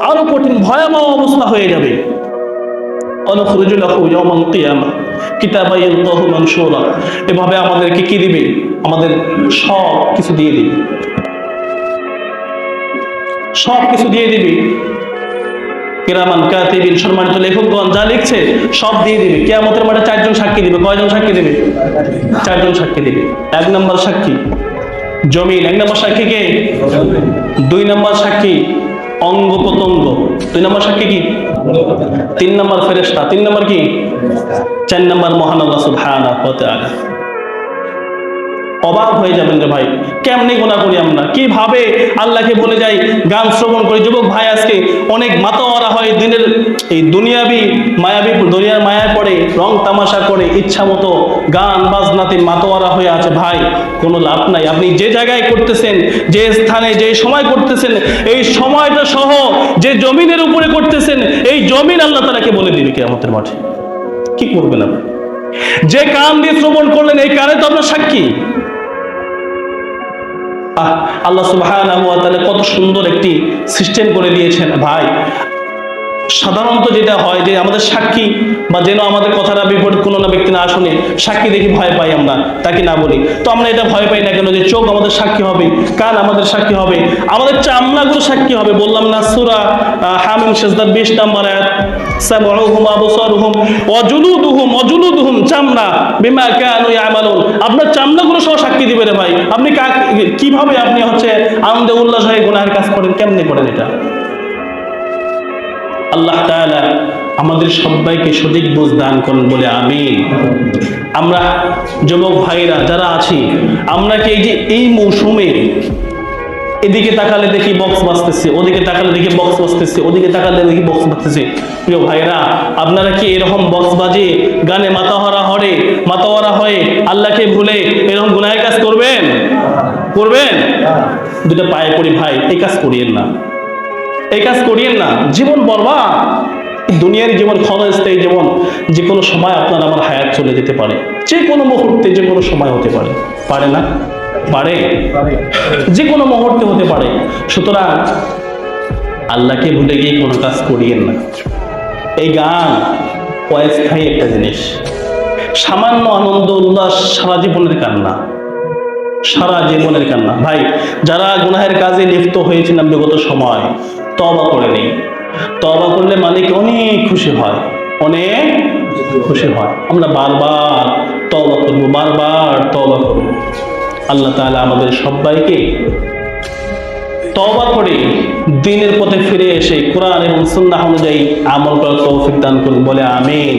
আরও কঠিন, ভয়াবহ অবস্থা হয়ে যাবে। এভাবে আমাদেরকে কি দিবে? আমাদের সব কিছু দিয়ে দিবে। সব কিছু দিয়ে দিবে। কিরামান, কাতিবিন, সম্মানিত লেখকগণ যা লিখছে, সব দিয়ে দিবে। কিয়ামতের মাঠে চারজন সাক্ষী দিবে। কয়জন সাক্ষী দিবে? চারজন সাক্ষী দিবে। এক নম্বর সাক্ষী, জমিন। এক নম্বর সাক্ষী কে? দুই নম্বর সাক্ষী অঙ্গ প্রত্যঙ্গ দুই নম্বর সাক্ষী কি? তিন নম্বর ফেরেস্তা তিন নম্বর কি? চার নম্বর মহান আল্লাহ সুবহানাহু ওয়া অবাক হয়ে যাবেন রে ভাই। কেমনি গোনা করি আমরা? কীভাবে আল্লাহকে বলে যাই, গান শ্রবণ করি? যুবক ভাই আজকে অনেক মাতাওয়ারা হয়, দিনের এই দুনিয়াবি, মায়াবী, দুনিয়ার মায়ায় পড়ে, রং তামাশা করে, ইচ্ছা মতো গান, বাজনাতে মাতোয়ারা হয়ে আছে। ভাই, কোনো লাভ নাই। আপনি যে জায়গায় করতেছেন, যে স্থানে, যে সময় করতেছেন, এই সময়টা সহ যে জমিনের উপরে করতেছেন, এই জমিন আল্লাহ তালাকে বলে দিবে আমাদের মাঠে। কি করবেন আপনি? যে কান দিয়ে শ্রবণ করলেন, এই কানে তো আপনার সাক্ষী। আল্লাহ সুবহানাহু কত সুন্দর একটি সিস্টেম করে দিয়েছেন। ভাই, সাধারণত যেটা হয় যে আমাদের সাক্ষী বা যেন আমাদের কথাটা বিপরীত কোনো না ব্যক্তি না শুনে সাক্ষী দেখি ভয় পাই আমরা, তাকে না বলি। তো আমরা এটা ভয় পাই না কেন যে চোখ আমাদের সাক্ষী হবে, কান আমাদের সাক্ষী হবে, আমাদের চামড়াগুলো সাক্ষী হবে। বললাম না, সুরা হামিম, সেজদার বিশ নাম্বার আয়াত। আপনার চামড়াগুলো সহ সাক্ষী দিবে রে ভাই। আপনি কীভাবে আপনি হচ্ছে আনন্দে উল্লাস হয়ে গুনাহের কাজ করেন? কেমনে করেন এটা? আল্লাহ তাআলা আমাদের সবাইকে সঠিক বুঝ দান করুন বলে আমি আমরা যুবক ভাইরা যারা আছি, আমরা কি এই যে এই মৌসুমে এদিকে তাকালে দেখি বক্স বাজতেছে, ওদিকে তাকালে দেখি বক্স বাজতেছে, ওদিকে তাকালে দেখি বক্স বাজতেছে। প্রিয় ভাইরা আপনারা কি এরকম বক্স বাজে? গানে মাতাহরা হরে, মাতাহরা হয়ে, আল্লাহকে ভুলে এরকম গুনাহের কাজ করবেন? করবেন? দুটো পায়ে পড়ি, ভাই, এই কাজ করিয়েন না। এই কাজ করিয়েন না। জীবন বরবাদ। দুনিয়ার জীবন ক্ষণস্থায়ী জীবন যে কোনো সময় আপনার আমার হায়াত চলে যেতে পারে। যে কোনো মুহূর্তে যে কোনো সময় হতে পারে। পারে না? পারে। যে কোনো মুহূর্তে হতে পারে। সুতরাং আল্লাহকে ভুলে গিয়ে কোনো কাজ করিয়েন না। এই গান অস্থায়ী একটা জিনিস। সামান্য আনন্দ, উল্লাস সারা জীবনের কান্না। সারা জীবনের কান্না। ভাই, যারা গুনাহের কাজে লিপ্ত হয়েছেন বিগত সময় তবা করে নেই তবা করলে মালিক অনেক খুশি হয়। অনেক খুশি হয়। আমরা বারবার তবা করব, বারবার তবা করব। আল্লাহ তাআলা আমাদের সবাইকে তবা করে দিনের পথে ফিরে এসে কোরআন এবং সুন্নাহ অনুযায়ী আমল করার তৌফিক দান করুন। বলে আমিন।